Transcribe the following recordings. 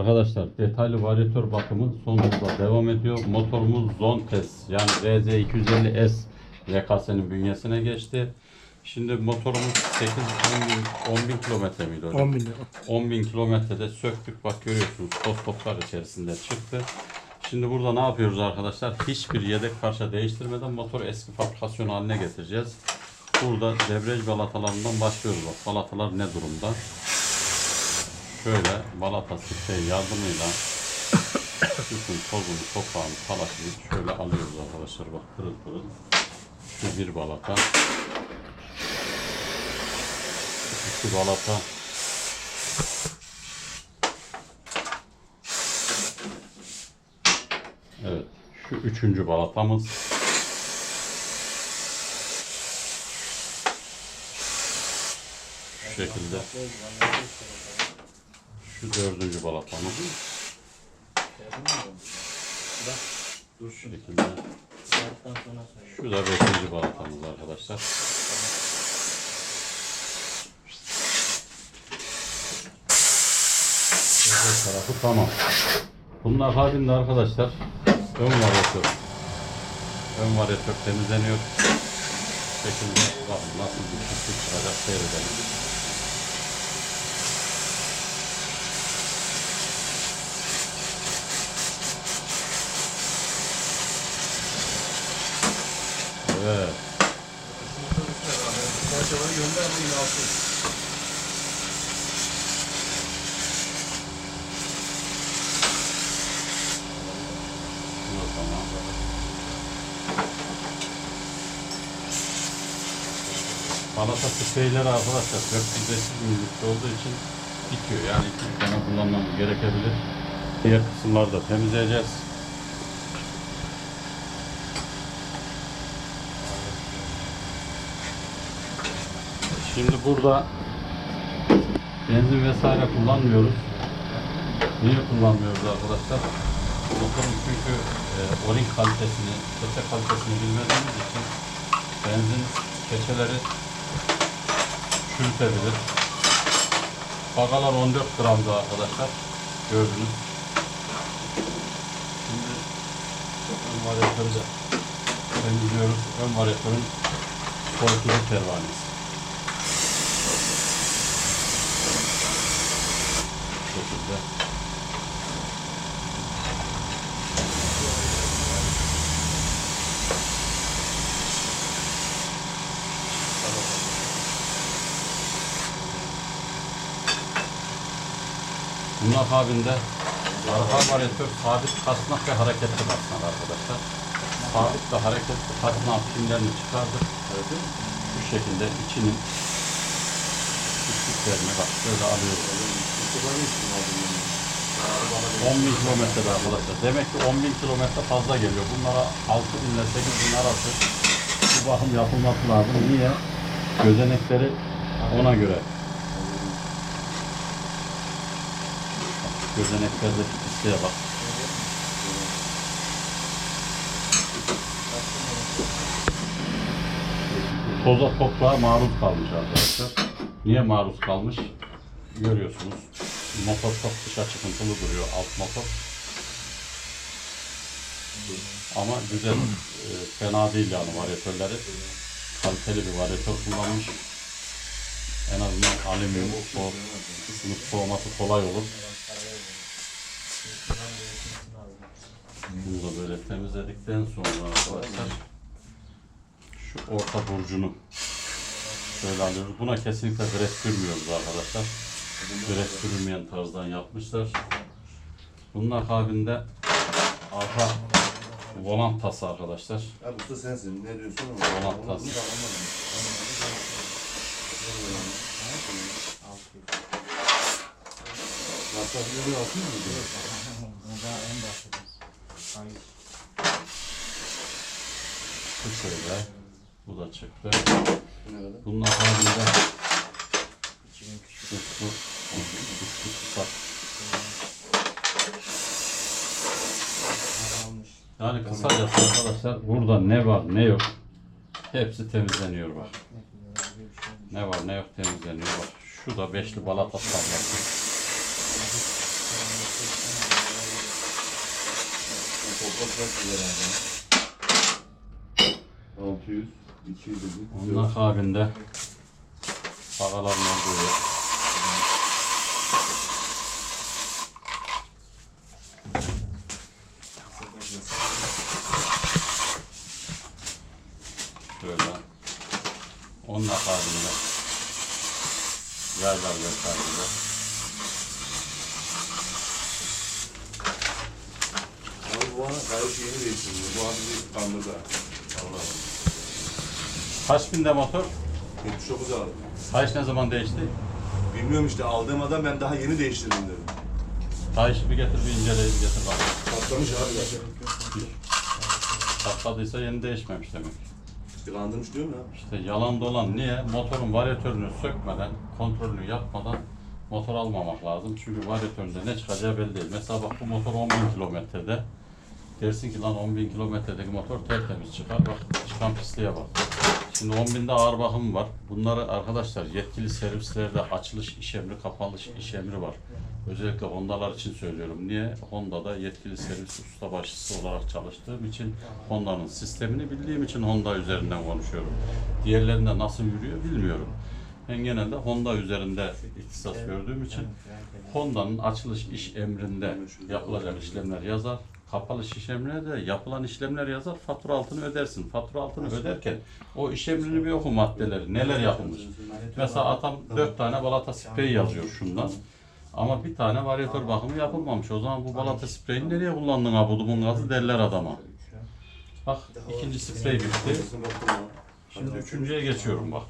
Arkadaşlar detaylı varyatör bakımı son hızla devam ediyor. Motorumuz Zontes yani RZ250S VKS'nin bünyesine geçti. Şimdi motorumuz 8 10 bin, 10 bin kilometre miydi hocam? 10 bin lira. 10 bin kilometrede söktük. Bak görüyorsunuz toz toplar içerisinde çıktı. Şimdi burada ne yapıyoruz arkadaşlar? Hiçbir yedek parça değiştirmeden motoru eski fabrikasyon haline getireceğiz. Burada debriyaj balatalarından başlıyoruz. Bak balatalar ne durumda? Şöyle balata sprey yardımıyla bütün tozunu, toprağını, talaşını şöyle alıyoruz arkadaşlar. Bak pırıl pırıl. Şu bir balata. İki balata. Evet. Şu üçüncü balatamız. Şu şekilde. Şu dördüncü balatamız. Şu şekilde. Şu da beşinci balatamız arkadaşlar. Öbür tarafı tamam. Bunlar halinde arkadaşlar ön varyatör. Ön varyatör temizleniyor. Şekilde bakın nasıl bir çıkacak seyredelim. Evet. Parçaları gönder bu yine alsın. Bu da tamam. Balata spreyleri arkadaşlar 405 mililitre olduğu için bitiyor. Yani iki tane kullanmamız gerekebilir. Diğer kısımları da temizleyeceğiz. Şimdi burada benzin vesaire kullanmıyoruz. Niye kullanmıyoruz arkadaşlar? Motorun çünkü e, oring kalitesini, keçe kalitesini bilmediğimiz için benzin keçeleri çürütebilir. Bagalar 14 gramdı arkadaşlar. Gördünüz. Şimdi ön varyatörü de temizliyoruz. Ön varyatörün korkucu pervanesi. Bu şekilde. Bunun akabinde arka varyatör sabit kasnak ve hareketli kasnak arkadaşlar. Sabit ve hareketli kasnak pimlerini çıkardık. Bu şekilde içinin pisliklerini bak şöyle alıyoruz. 10 bin kilometrede arkadaşlar. Demek ki 10 bin kilometre fazla geliyor. Bunlara 6 bin ile 8 bin arası bu bakım yapılması lazım. Niye? Gözenekleri ona göre. Gözeneklerdeki pisliğe bak. Toza toprağa maruz kalmış arkadaşlar. Niye maruz kalmış? Görüyorsunuz. Motor çok dışa çıkıntılı duruyor alt motor. Ama güzel, e, fena değil yani varyatörleri. Kaliteli bir varyatör kullanmış. En azından alüminyum, soğuk, ısınıp soğuması kolay olur. Bunu da böyle temizledikten sonra arkadaşlar şu orta burcunu şöyle alıyoruz. Buna kesinlikle gres sürmüyoruz arkadaşlar. Gres sürülmeyen tarzdan yapmışlar. Bunun akabinde arka volan tası arkadaşlar. Abi usta sensin. Ne diyorsun? Volan tası. Hatta bir de altın mı? Bu şöyle. Bu da çıktı. Bunun akabinde şu şu şu kısa. Yani kısacası arkadaşlar burada ne var ne yok hepsi temizleniyor bak. Ne var ne yok temizleniyor bak. Şu da beşli balata tablası. Toprak herhalde? 600, 200 dedi. Onun akabinde pagaların olduğu yer. Şöyle. Onun akabinde yaylar vesaire. Abi bu ana kayış yeni değiştirdi. Bu abi bir kandırdı. Allah'ım. Kaç binde motor? 79 aldım. Kayış ne zaman değişti? Bilmiyorum işte aldığım adam ben daha yeni değiştirdim dedim. Kayışı bir getir bir inceleyin getir bak. Patlamış abi bak. Patladıysa yeni değişmemiş demek. İşte kandırmış diyorum ya. İşte yalan dolan niye? Motorun varyatörünü sökmeden, kontrolünü yapmadan motor almamak lazım. Çünkü varyatöründe ne çıkacağı belli değil. Mesela bak bu motor 10.000 kilometrede. Dersin ki lan 10.000 kilometredeki motor tertemiz çıkar. Bak çıkan pisliğe bak. Şimdi 10.000'de ağır bakım var. Bunları arkadaşlar yetkili servislerde açılış iş emri, kapanış iş emri var. Özellikle Honda'lar için söylüyorum. Niye? Honda'da yetkili servis ustabaşısı olarak çalıştığım için Honda'nın sistemini bildiğim için Honda üzerinden konuşuyorum. Diğerlerinde nasıl yürüyor bilmiyorum. Ben genelde Honda üzerinde ihtisas gördüğüm için Honda'nın açılış iş emrinde yapılacak işlemler yazar. Kapalı iş emrine de yapılan işlemler yazar. Fatura altını ödersin. Fatura altını öderken o iş emrini bir oku maddeleri. Neler yapılmış. Mesela atam dört tane balata sprey yazıyor şundan. Ama bir tane varyatör bakımı yapılmamış. O zaman bu balata spreyi nereye kullandın abudumun gazı derler adama. Bak ikinci sprey bitti. Şimdi üçüncüye geçiyorum bak.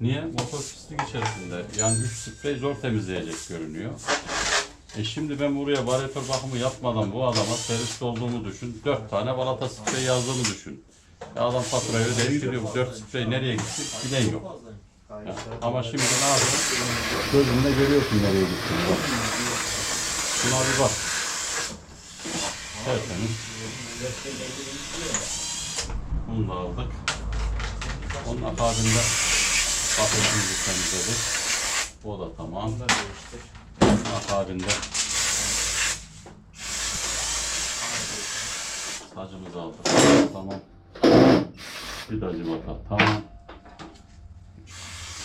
Niye? Motor pislik içerisinde. Yani üç sprey zor temizleyecek görünüyor. E şimdi ben buraya varyatör bakımı yapmadan bu adama serviste olduğumu düşün. Dört tane balata sprey yazdığını düşün. E adam faturayı. Bu Dört sprey nereye gitti? Bilen yok. Ya, ama şimdi ne yapıyor? Gözünde görüyorsun nereye gittiğini. Bak. Şuna bir bak. Tertemiz. Bunu da aldık. Onun akabinde kafesimizi temizledik. O da tamam. Akabinde sacımızı aldık. Tamam. De civata. Tamam.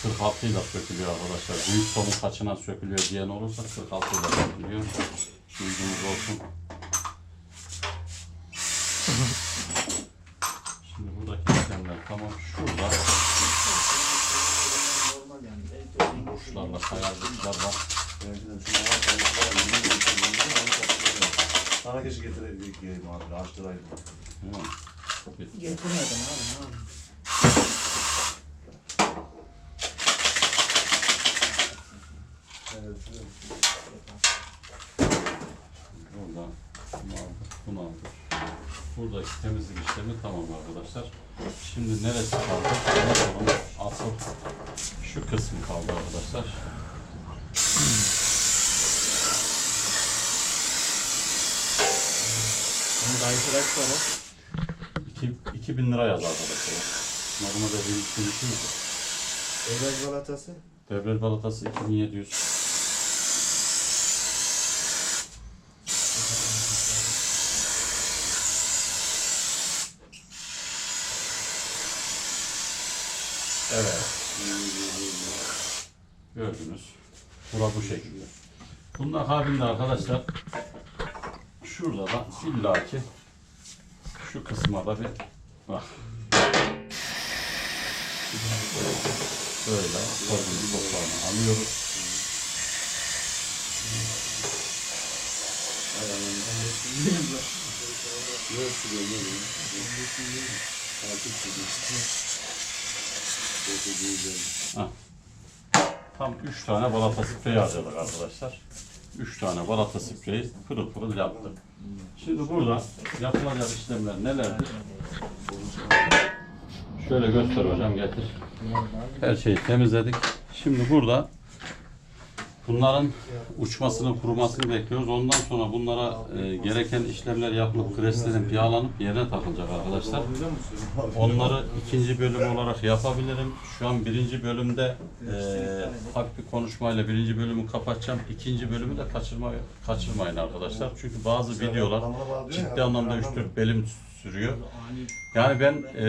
46 ile sökülüyor arkadaşlar. Büyük sonun kaçına sökülüyor diyen olursa 46 ile sökülüyor. Bilginiz olsun. Şimdi buradaki işlemler tamam. Şurada kuşlarla kayarlıklar var. Sana keşke getireydik yiyeyim abi. Açtıraydım. Getirmedim abi. abi. Aldık, bunu aldık. Buradaki temizlik işlemi tamam arkadaşlar. Şimdi neresi kaldı? Asıl şu kısmı kaldı arkadaşlar. Bunu da kaç para? 2, 2000 lira yaz arkadaşlar. Normalde bir bir Evvel balatası. Devlet balatası 2700. Evet. Gördünüz. Bura bu şekilde. Bunun akabinde arkadaşlar şurada da illaki şu kısma da bir bak. Böyle tozunu toprağını alıyoruz. Tam 3 tane balata spreyi harcadık arkadaşlar. 3 tane balata spreyi pırıl pırıl yaptık. Şimdi burada yapılacak işlemler nelerdir? Şöyle göster hocam getir. Her şeyi temizledik. Şimdi burada Bunların uçmasını, kurumasını bekliyoruz. Ondan sonra bunlara e, gereken işlemler yapılıp, preslerin piyalanıp yerine takılacak arkadaşlar. Onları ikinci bölüm olarak yapabilirim. Şu an birinci bölümde e, hafif bir konuşmayla birinci bölümü kapatacağım. İkinci bölümü de kaçırma, kaçırmayın arkadaşlar. Çünkü bazı videolar ciddi anlamda 3-4 bölüm sürüyor. Yani ben e,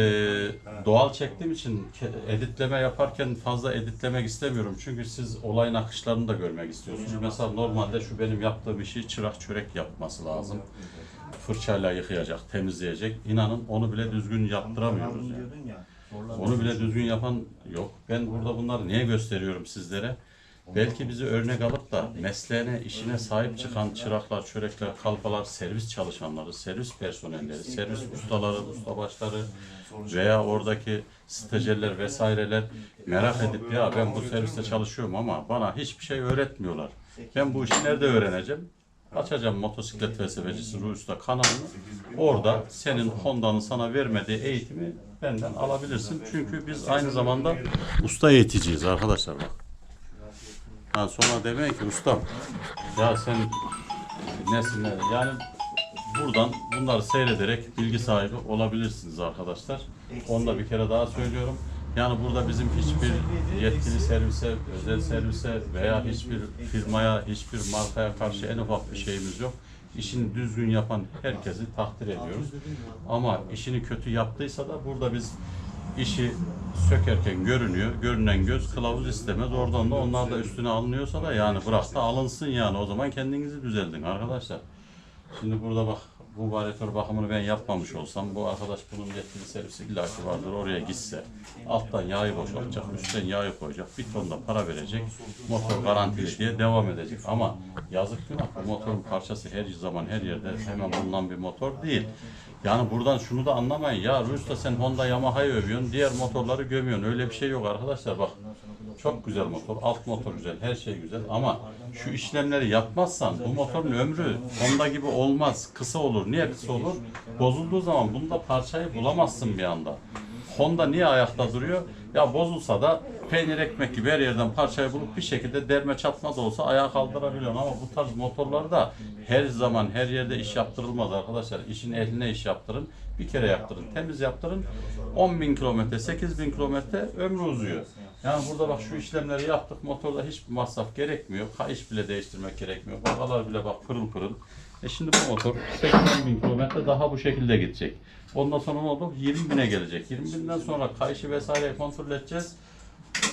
doğal çektiğim için editleme yaparken fazla editlemek istemiyorum. Çünkü siz olayın akışlarını da görmek istiyorsunuz. Mesela normalde şu benim yaptığım işi çırak çörek yapması lazım. Fırçayla yıkayacak, temizleyecek. İnanın onu bile düzgün yaptıramıyoruz yani. Onu bile düzgün yapan yok. Ben burada bunları niye gösteriyorum sizlere? Belki bizi örnek alıp da mesleğine, işine sahip çıkan çıraklar, çörekler, kalfalar, servis çalışanları, servis personelleri, servis ustaları, ustabaşları veya oradaki stajyerler vesaireler merak edip ya ben bu serviste çalışıyorum ama bana hiçbir şey öğretmiyorlar. Ben bu işi nerede öğreneceğim? Açacağım motosiklet felsefecisi Ruhi Usta kanalını. Orada senin Honda'nın sana vermediği eğitimi benden alabilirsin. Çünkü biz aynı zamanda usta eğiticiyiz arkadaşlar bak. Ha sonra demek ki ustam ya sen nesin ne? Yani buradan bunları seyrederek bilgi sahibi olabilirsiniz arkadaşlar. Onu da bir kere daha söylüyorum. Yani burada bizim hiçbir yetkili servise, özel servise veya hiçbir firmaya, hiçbir markaya karşı en ufak bir şeyimiz yok. İşini düzgün yapan herkesi takdir ediyoruz. Ama işini kötü yaptıysa da burada biz işi sökerken görünüyor. Görünen göz kılavuz istemez. Oradan da onlar da üstüne alınıyorsa da yani bırak da alınsın yani. O zaman kendinizi düzeldin arkadaşlar. Şimdi burada bak bu varyatör bakımını ben yapmamış olsam bu arkadaş bunun yetkili servisi illaki vardır oraya gitse alttan yağı boşaltacak üstten yağı koyacak bir ton da para verecek motor garantili diye devam edecek ama yazık günah bu motorun parçası her zaman her yerde hemen bulunan bir motor değil. Yani buradan şunu da anlamayın ya Rus'ta sen Honda Yamaha'yı övüyorsun diğer motorları gömüyorsun öyle bir şey yok arkadaşlar bak çok güzel motor, alt motor güzel, her şey güzel ama şu işlemleri yapmazsan bu motorun ömrü Honda gibi olmaz, kısa olur. Niye kısa olur? Bozulduğu zaman bunda parçayı bulamazsın bir anda. Honda niye ayakta duruyor? Ya bozulsa da peynir ekmek gibi her yerden parçayı bulup bir şekilde derme çatma da olsa ayağa kaldırabiliyorsun ama bu tarz motorlarda her zaman her yerde iş yaptırılmaz arkadaşlar. İşin ehline iş yaptırın. Bir kere yaptırın. Temiz yaptırın. 10 bin kilometre, 8 bin kilometre ömrü uzuyor. Yani burada bak şu işlemleri yaptık. Motorda hiçbir masraf gerekmiyor. Kayış bile değiştirmek gerekmiyor. Bakalar bile bak pırıl pırıl. E şimdi bu motor 80 bin kilometre daha bu şekilde gidecek. Ondan sonra ne oldu? 20 bine gelecek. 20 binden sonra kayışı vesaire kontrol edeceğiz.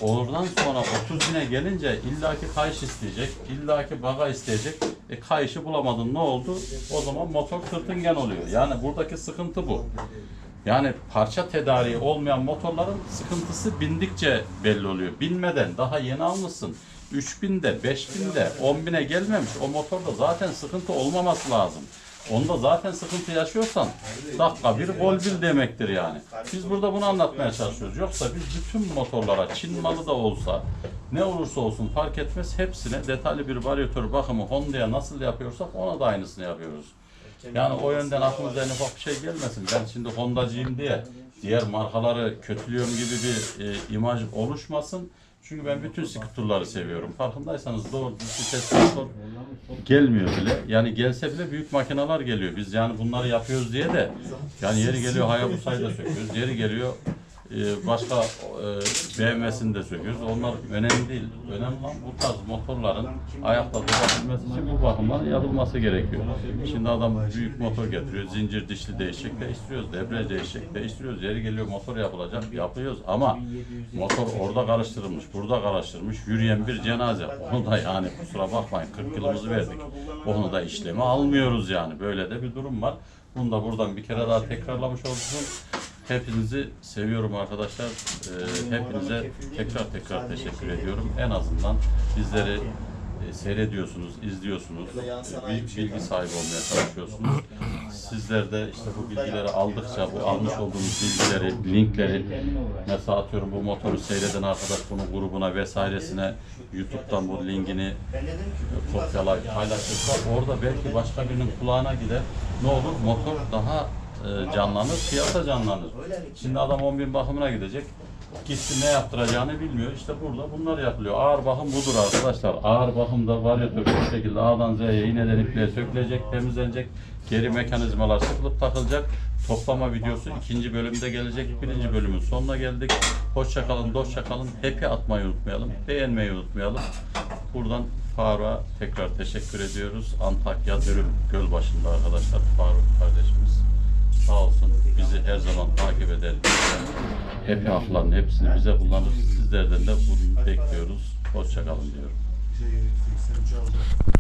Oradan sonra 30 bine gelince illaki kayış isteyecek, illaki baga isteyecek. E kayışı bulamadın ne oldu? O zaman motor sırtıngen oluyor. Yani buradaki sıkıntı bu. Yani parça tedariği olmayan motorların sıkıntısı bindikçe belli oluyor. Binmeden daha yeni almışsın. 3000'de, 5000'de, 10.000'e gelmemiş. O motorda zaten sıkıntı olmaması lazım. Onda zaten sıkıntı yaşıyorsan dakika bir gol bir demektir yani. Biz burada bunu anlatmaya çalışıyoruz. Yoksa biz bütün motorlara Çin malı da olsa ne olursa olsun fark etmez hepsine detaylı bir varyatör bakımı Honda'ya nasıl yapıyorsak ona da aynısını yapıyoruz. Yani o yönden aklınıza en ufak bir şey gelmesin. Ben şimdi Honda'cıyım diye diğer markaları kötülüyorum gibi bir e, imaj oluşmasın. Çünkü ben bütün skuturları seviyorum. Farkındaysanız doğru bisiklet skutur gelmiyor bile. Yani gelse bile büyük makineler geliyor. Biz yani bunları yapıyoruz diye de yani yeri geliyor Hayabusa'yı da söküyoruz. Yeri geliyor e, başka e, BMW'sini de söküyoruz. Onlar önemli değil. Önemli olan bu tarz motorların ayakta durabilmesi için bu bakımdan yapılması gerekiyor. Şimdi adam büyük motor getiriyor. Zincir dişli değişecek değiştiriyoruz. Debriyaj değişecek değiştiriyoruz. Yeri geliyor motor yapılacak yapıyoruz ama motor orada karıştırılmış, burada karıştırılmış. Yürüyen bir cenaze. Onu da yani kusura bakmayın 40 yılımızı verdik. Onu da işleme almıyoruz yani. Böyle de bir durum var. Bunu da buradan bir kere daha tekrarlamış olsun. Hepinizi seviyorum arkadaşlar. Ee, hepinize tekrar tekrar teşekkür ediyorum. En azından bizleri e, seyrediyorsunuz, izliyorsunuz, e, bil- bilgi sahibi olmaya çalışıyorsunuz. Sizler de işte bu bilgileri aldıkça, bu almış olduğunuz bilgileri, linkleri, mesela atıyorum bu motoru seyreden arkadaş bunun grubuna vesairesine YouTube'dan bu linkini kopyalayıp paylaşırsa orada belki başka birinin kulağına gider. Ne olur? Motor daha e, canlanır, piyasa canlanır. Şimdi adam 10 bin bakımına gidecek. Gitti ne yaptıracağını bilmiyor. İşte burada bunlar yapılıyor. Ağır bakım budur arkadaşlar. Ağır bakımda varyatör bu şekilde A'dan Z'ye iğneden ipliğe sökülecek, temizlenecek. Geri mekanizmalar sıkılıp takılacak. Toplama videosu ikinci bölümde gelecek. Birinci bölümün sonuna geldik. Hoşça kalın, dostça kalın. Happy atmayı unutmayalım. Beğenmeyi unutmayalım. Buradan Faruk'a tekrar teşekkür ediyoruz. Antakya Dürüm Gölbaşı'nda arkadaşlar Faruk kardeşimiz. Sağ olsun bizi her zaman takip eder. Happy hafların hepsini bize kullanır. Sizlerden de bunu bekliyoruz. Hoşça kalın diyorum. Şey, 83 alacak.